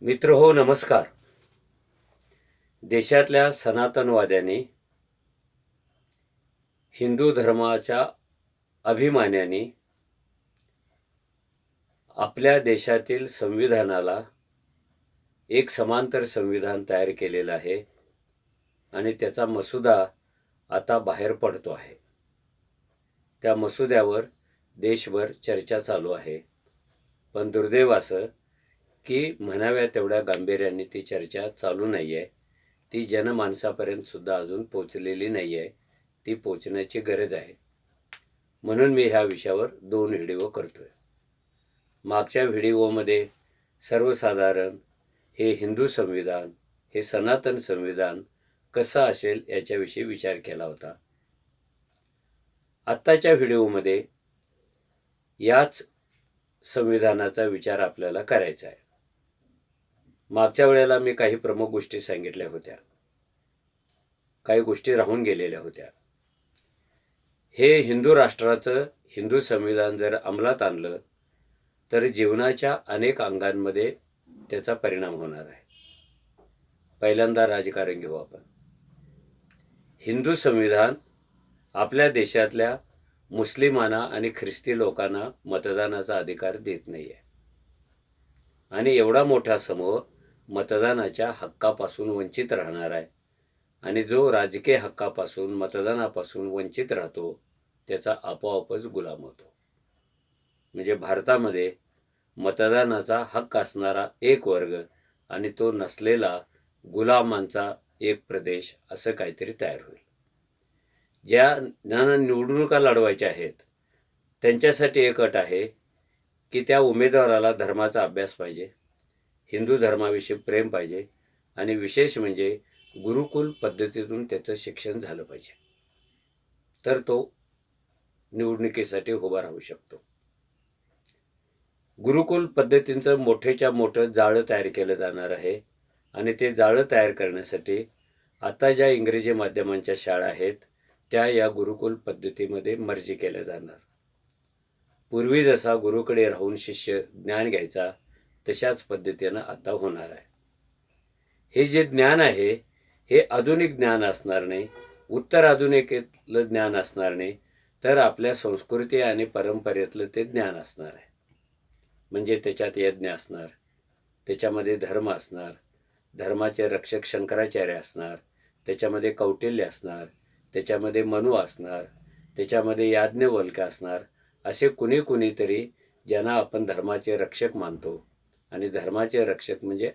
मित्र हो नमस्कार. देशातल्या सनातनवाद्यांनी हिंदू धर्माच्या अभिमानाने आपल्या देशातील संविधानाला एक समांतर संविधान तयार केलेलं आहे आणि त्याचा मसुदा आता बाहेर पडतो आहे. त्या मसुद्यावर देशभर चर्चा चालू आहे. पण दुर्दैवाचं की म्हणाव्या तेवढ्या गांभीर्याने ती चर्चा चालू नाही आहे ती जनमानसापर्यंत सुद्धा अजून पोचलेली नाही आहे ती पोचण्याची गरज आहे. म्हणून मी ह्या विषयावर दोन व्हिडिओ करतोय. मागच्या व्हिडिओमध्ये सर्वसाधारण हे हिंदू संविधान हे सनातन संविधान कसं असेल याच्याविषयी विचार केला होता. आत्ताच्या व्हिडिओमध्ये याच संविधानाचा विचार आपल्याला करायचा आहे. मागच्या वेळेला मी काही प्रमुख गोष्टी सांगितल्या होत्या. काही गोष्टी राहून गेलेल्या होत्या. हे हिंदू राष्ट्राचं हिंदू संविधान जर अंमलात आणलं तर जीवनाच्या अनेक अंगांमध्ये त्याचा परिणाम होणार आहे. पहिल्यांदा राजकारण घेऊ आपण. हिंदू संविधान आपल्या देशातल्या मुस्लिमांना आणि ख्रिस्ती लोकांना मतदानाचा अधिकार देत नाही आहे आणि एवढा मोठा समूह मतदानाच्या हक्कापासून वंचित राहणार आहे. आणि जो राजकीय हक्कापासून मतदानापासून वंचित राहतो त्याचा आपोआपच गुलाम होतो. म्हणजे भारतामध्ये मतदानाचा हक्क असणारा एक वर्ग आणि तो नसलेला गुलामांचा एक प्रदेश असं काहीतरी तयार होईल. ज्या ज्यांना निवडणुका लढवायच्या आहेत त्यांच्यासाठी एक अट आहे की त्या उमेदवाराला धर्माचा अभ्यास पाहिजे. हिंदू धर्माविषयी प्रेम पाहिजे आणि विशेष म्हणजे गुरुकुल पद्धतीतून त्याचं शिक्षण झालं पाहिजे. तर तो निवडणुकीसाठी उभा राहू शकतो. गुरुकुल पद्धतींचं मोठेच्या मोठं जाळं तयार केलं जाणार आहे आणि ते जाळं तयार करण्यासाठी आता ज्या इंग्रजी माध्यमांच्या शाळा आहेत त्या या गुरुकुल पद्धतीमध्ये मर्जी केल्या जाणार. पूर्वी जसा गुरुकडे राहून शिष्य ज्ञान घ्यायचा तशाच पद्धतीनं आता होणार आहे. हे जे ज्ञान आहे हे आधुनिक ज्ञान असणार नाही उत्तर आधुनिकेतलं ज्ञान असणार नाही तर आपल्या संस्कृती आणि परंपरेतलं ते ज्ञान असणार आहे. म्हणजे त्याच्यात यज्ञ असणार त्याच्यामध्ये धर्म असणार धर्माचे रक्षक शंकराचार्य असणार त्याच्यामध्ये कौटिल्य असणार त्याच्यामध्ये मनु असणार त्याच्यामध्ये याज्ञवल्क असणार असे कुणी कुणीतरी ज्यांना आपण धर्माचे रक्षक मानतो आणि धर्माचे रक्षक म्हणजे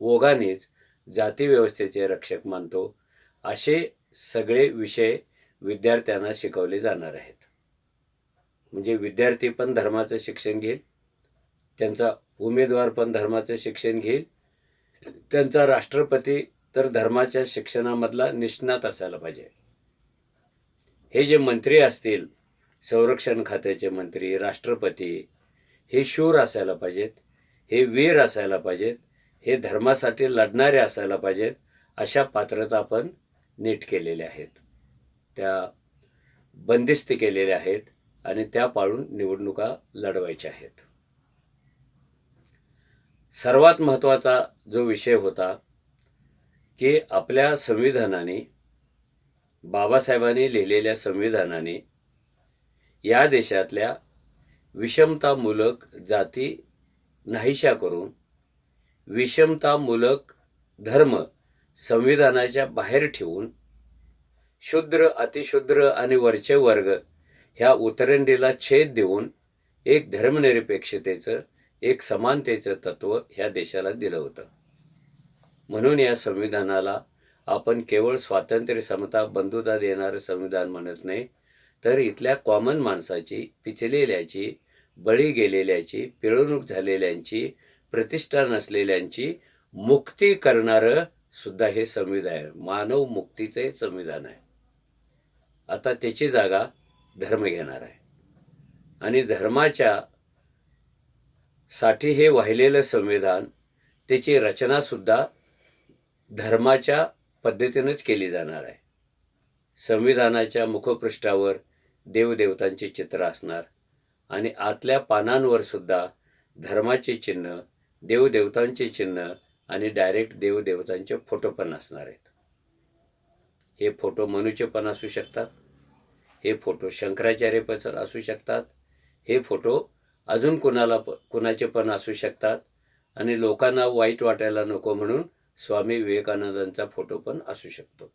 ओघानेच जातीव्यवस्थेचे रक्षक मानतो असे सगळे विषय विद्यार्थ्यांना शिकवले जाणार आहेत. म्हणजे विद्यार्थी पण धर्माचं शिक्षण घेईल त्यांचा उमेदवार पण धर्माचं शिक्षण घेईल त्यांचा राष्ट्रपती तर धर्माच्या शिक्षणामधला निष्णात असायला पाहिजे. हे जे मंत्री असतील संरक्षण खात्याचे मंत्री राष्ट्रपती हे शूर असायला पाहिजेत. हे वीर असायला पाहिजेत हे धर्मासाठी लढणारे असायला पाहिजेत अशा पात्रता आपण नीट केलेल्या आहेत. त्या बंदिस्त केलेल्या आहेत आणि त्या पाळून निवडणुका लढवायच्या आहेत. सर्वात महत्त्वाचा जो विषय होता की आपल्या संविधानाने बाबासाहेबांनी लिहिलेल्या संविधानाने या देशातल्या विषमतामूलक जाती नाहीशा करून विषमतामूलक धर्म संविधानाच्या बाहेर ठेवून शूद्र अतिशूद्र आणि वरचे वर्ग ह्या उतरंडीला छेद देऊन एक धर्मनिरपेक्षतेचं एक समानतेचं तत्व ह्या देशाला दिलं होतं. म्हणून या संविधानाला आपण केवळ स्वातंत्र्य समता बंधुता देणारं संविधान म्हणत नाही तर इथल्या कॉमन माणसाची पिचलेल्याची बळी गेलेल्याची पिळवणूक झालेल्यांची प्रतिष्ठा नसलेल्यांची मुक्ती करणारं सुद्धा हे संविधान आहे. मानव मुक्तीचं हे संविधान आहे. आता त्याची जागा धर्म घेणार आहे. आणि धर्माच्या साठी हे वाहिलेलं संविधान त्याची रचनासुद्धा धर्माच्या पद्धतीनंच केली जाणार आहे. संविधानाच्या मुखपृष्ठावर देवदेवतांचे चित्र असणार. आणि आतल्या पानांवर सुद्धा धर्माचे चिन्ह देवदेवतांचे चिन्ह आणि डायरेक्ट देवदेवतांचे फोटो पण असणार आहेत. हे फोटो मनुचे पण असू शकतात हे फोटो शंकराचार्य पण असू शकतात हे फोटो अजून कुणाला प कुणाचे पण असू शकतात आणि लोकांना वाईट वाटायला नको म्हणून स्वामी विवेकानंदांचा फोटो पण असू शकतो.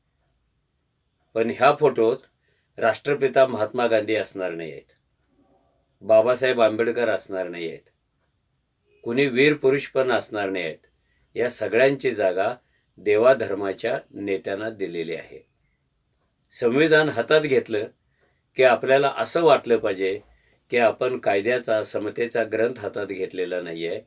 पण ह्या फोटोत राष्ट्रपिता महात्मा गांधी असणार नाही आहेत बाबासाहेब आंबेडकर असणार नाही आहेत कुणी वीर पुरुष पण असणार नाही आहेत या सगळ्यांची जागा देवाधर्माच्या नेत्यांना दिलेली आहे. संविधान हातात घेतलं की आपल्याला असं वाटलं पाहिजे की आपण कायद्याचा समतेचा ग्रंथ हातात घेतलेला नाही आहे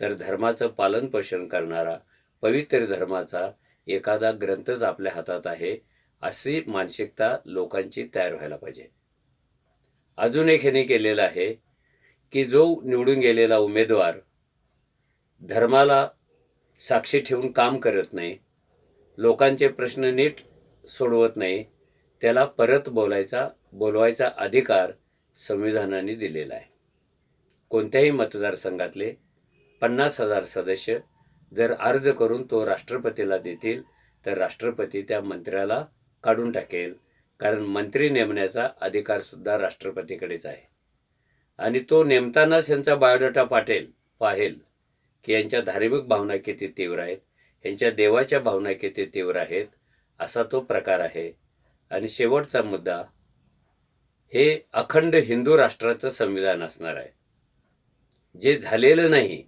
तर धर्माचं पालनपोषण करणारा पवित्र धर्माचा एखादा ग्रंथच आपल्या हातात आहे अशी मानसिकता लोकांची तयार व्हायला पाहिजे. अजून एक ह्याने केलेलं आहे की जो निवडून गेलेला उमेदवार धर्माला साक्षी ठेवून काम करत नाही लोकांचे प्रश्न नीट सोडवत नाही त्याला परत बोलायचा बोलवायचा अधिकार संविधानाने दिलेला आहे. कोणत्याही मतदारसंघातले पन्नास हजार सदस्य जर अर्ज करून तो राष्ट्रपतीला देतील तर राष्ट्रपती त्या मंत्र्याला काढून टाकेल. कारण मंत्री नेमण्याचा अधिकारसुद्धा राष्ट्रपतीकडेच आहे. आणि तो नेमतानाच यांचा बायोडाटा पाठेल पाहेल की यांच्या धार्मिक भावना किती तीव्र आहेत यांच्या देवाच्या भावना किती तीव्र आहेत असा तो प्रकार आहे. आणि शेवटचा मुद्दा हे अखंड हिंदू राष्ट्राचं संविधान असणार आहे. जे झालेलं नाही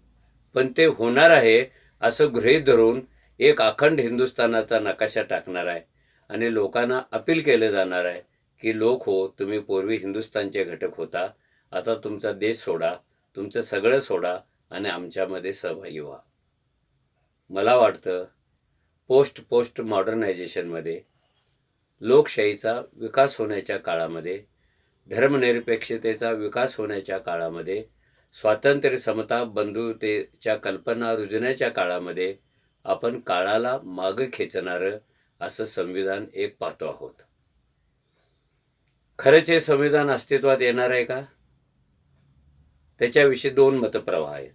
पण ते होणार आहे असं गृहीत धरून एक अखंड हिंदुस्थानाचा नकाशा टाकणार आहे. आणि लोकांना अपील केलं जाणार आहे की लोक हो तुम्ही पूर्वी हिंदुस्थानचे घटक होता आता तुमचा देश सोडा तुमचं सगळं सोडा आणि आमच्यामध्ये सहभागी व्हा. मला वाटतं पोस्ट पोस्ट मॉडर्नायझेशनमध्ये लोकशाहीचा विकास होण्याच्या काळामध्ये धर्मनिरपेक्षतेचा विकास होण्याच्या काळामध्ये स्वातंत्र्य समता बंधुतेच्या कल्पना रुजण्याच्या काळामध्ये आपण काळाला मागं खेचणारं असं संविधान एक पाहतो आहोत खरंच हे संविधान अस्तित्वात येणार आहे का? त्याच्याविषयी दोन मतप्रवाह आहेत.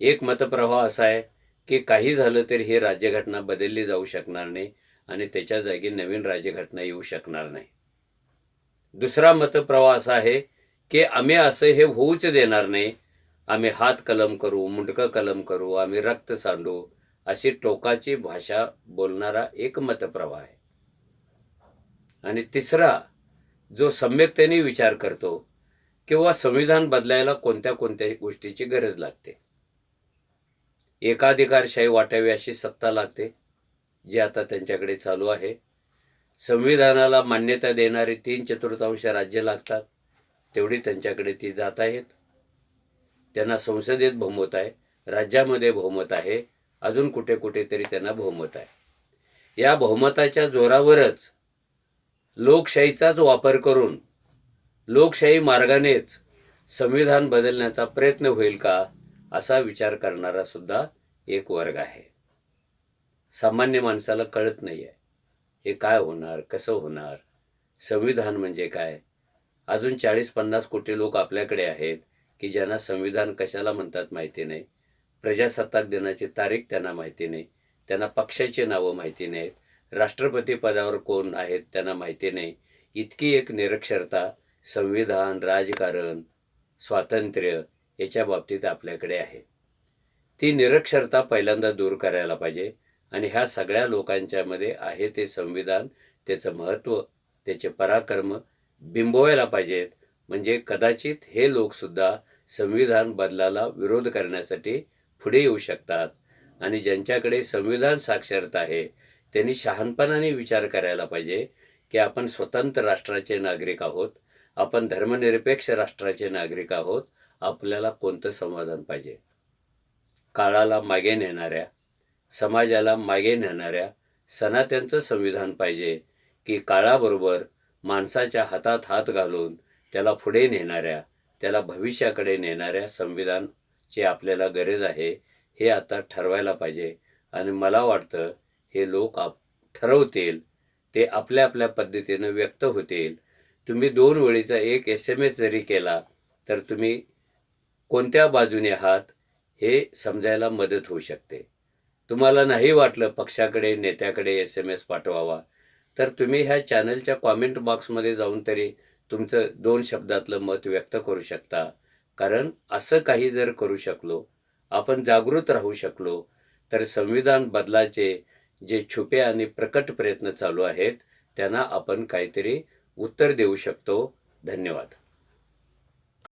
एक मतप्रवाह असा आहे की काही झालं तरी ही राज्यघटना बदलली जाऊ शकणार नाही आणि त्याच्या जागी नवीन राज्यघटना येऊ शकणार नाही. दुसरा मतप्रवाह असा आहे की आम्ही असं हे होऊच देणार नाही. आम्ही हात कलम करू मुंडकं कलम करू आम्ही रक्त सांडू अशी टोकाची भाषा बोलणारा एक प्रवाह आहे. आणि तिसरा जो सम्यकतेने विचार करतो किंवा संविधान बदलायला कोणत्या कोणत्या गोष्टीची गरज लागते. एकाधिकारशाही वाटावी अशी सत्ता लागते जी आता त्यांच्याकडे चालू आहे. संविधानाला मान्यता देणारी तीन चतुर्थांश राज्य लागतात तेवढी त्यांच्याकडे ती जात आहेत. त्यांना संसदेत बहुमत आहे राज्यामध्ये बहुमत आहे अजून कुठे कुठेतरी त्यांना बहुमत आहे. या बहुमताच्या जोरावरच लोकशाहीचाच वापर करून लोकशाही मार्गानेच संविधान बदलण्याचा प्रयत्न होईल का असा विचार करणारा सुद्धा एक वर्ग आहे. सामान्य माणसाला कळत नाही आहे हे काय होणार कसं होणार संविधान म्हणजे काय? अजून चाळीस पन्नास कोटी लोक आपल्याकडे आहेत की ज्यांना संविधान कशाला म्हणतात माहिती नाही? प्रजासत्ताक दिनाची तारीख त्यांना माहिती नाही. त्यांना पक्षाची नावं माहिती नाहीत. राष्ट्रपती पदावर कोण आहेत त्यांना माहिती नाही. इतकी एक निरक्षरता संविधान राजकारण स्वातंत्र्य याच्या बाबतीत आपल्याकडे आहे. ती निरक्षरता पहिल्यांदा दूर करायला पाहिजे आणि ह्या सगळ्या लोकांच्यामध्ये आहे ते संविधान त्याचं महत्त्व त्याचे पराक्रम बिंबवायला पाहिजेत. म्हणजे कदाचित हे लोकसुद्धा संविधान बदलाला विरोध करण्यासाठी पुढे येऊ शकतात. आणि ज्यांच्याकडे संविधान साक्षरता आहे त्यांनी शहाणपणाने विचार करायला पाहिजे की आपण स्वतंत्र राष्ट्राचे नागरिक आहोत आपण धर्मनिरपेक्ष राष्ट्राचे नागरिक आहोत आपल्याला कोणतं समाधान पाहिजे? काळाला मागे नेणाऱ्या समाजाला मागे नेणाऱ्या सनात्यांचं संविधान पाहिजे की काळाबरोबर माणसाच्या हातात हात घालून त्याला पुढे नेणाऱ्या त्याला भविष्याकडे नेणाऱ्या संविधान ची आपल्याला गरज आहे हे आता ठरवायला पाहिजे. आणि मला वाटतं हे लोक आप ठरवतील ते आपल्या आपल्या पद्धतीनं व्यक्त होतील. तुम्ही दोन वेळीचा एक एस एम एस जरी केला तर तुम्ही कोणत्या बाजूने आहात हे समजायला मदत होऊ शकते. तुम्हाला नाही वाटलं पक्षाकडे नेत्याकडे एस एम एस पाठवावा तर तुम्ही ह्या चॅनलच्या कॉमेंट बॉक्समध्ये जाऊन तरी तुमचं दोन शब्दातलं मत व्यक्त करू शकता. कारण असं काही जर करू शकलो आपण जागृत राहू शकलो तर संविधान बदलाचे जे छुपे आणि प्रकट प्रयत्न चालू आहेत त्यांना आपण काहीतरी उत्तर देऊ शकतो. धन्यवाद.